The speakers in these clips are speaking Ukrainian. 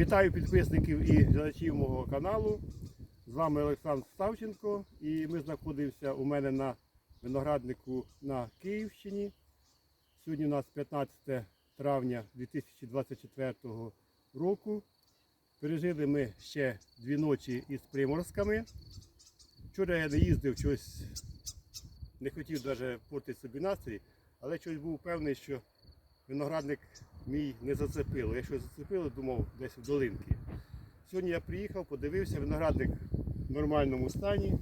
Вітаю підписників і глядачів мого каналу. З вами Олександр Ставченко і ми знаходимося у мене на винограднику на Київщині. Сьогодні у нас 15 травня 2024 року. Пережили ми ще дві ночі із приморозками. Вчора я не їздив, щось не хотів навіть портити собі настрій, але щось був певний, що виноградник мій не зацепило. Якщо зацепило, думав десь в долинки. Сьогодні я приїхав, подивився, виноградник в нормальному стані,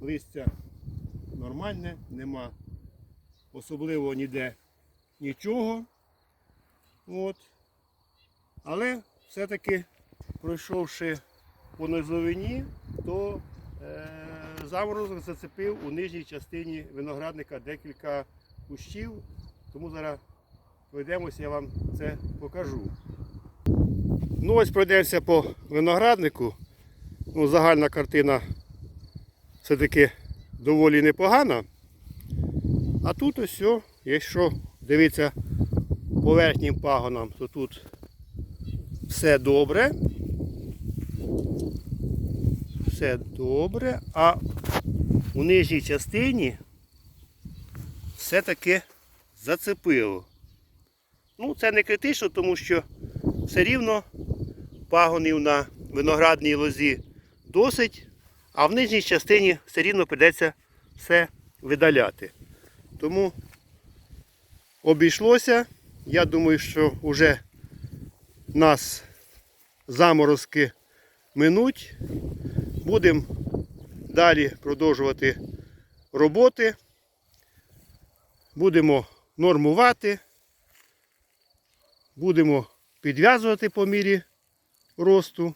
листя нормальне, нема особливо ніде нічого. От. Але все-таки пройшовши по низовині, то е, заморозок зацепив у нижній частині виноградника декілька кущів. Тому зараз пройдемося, я вам це покажу. Ну ось пройдемося по винограднику. Ну, загальна картина все-таки доволі непогана. А тут ось, все, якщо дивитися по верхнім пагонам, то тут все добре. Все добре, а у нижній частині все-таки зацепило. Ну, це не критично, тому що все рівно пагонів на виноградній лозі досить, а в нижній частині все рівно прийдеться все видаляти. Тому обійшлося. Я думаю, що вже нас заморозки минуть. Будемо далі продовжувати роботи. Будемо нормувати. Будемо підв'язувати по мірі росту.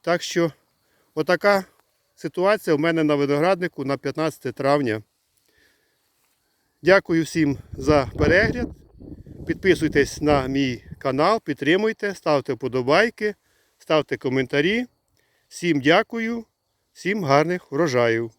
Так що отака ситуація у мене на винограднику на 15 травня. Дякую всім за перегляд. Підписуйтесь на мій канал, підтримуйте, ставте вподобайки, ставте коментарі. Всім дякую, всім гарних врожаїв.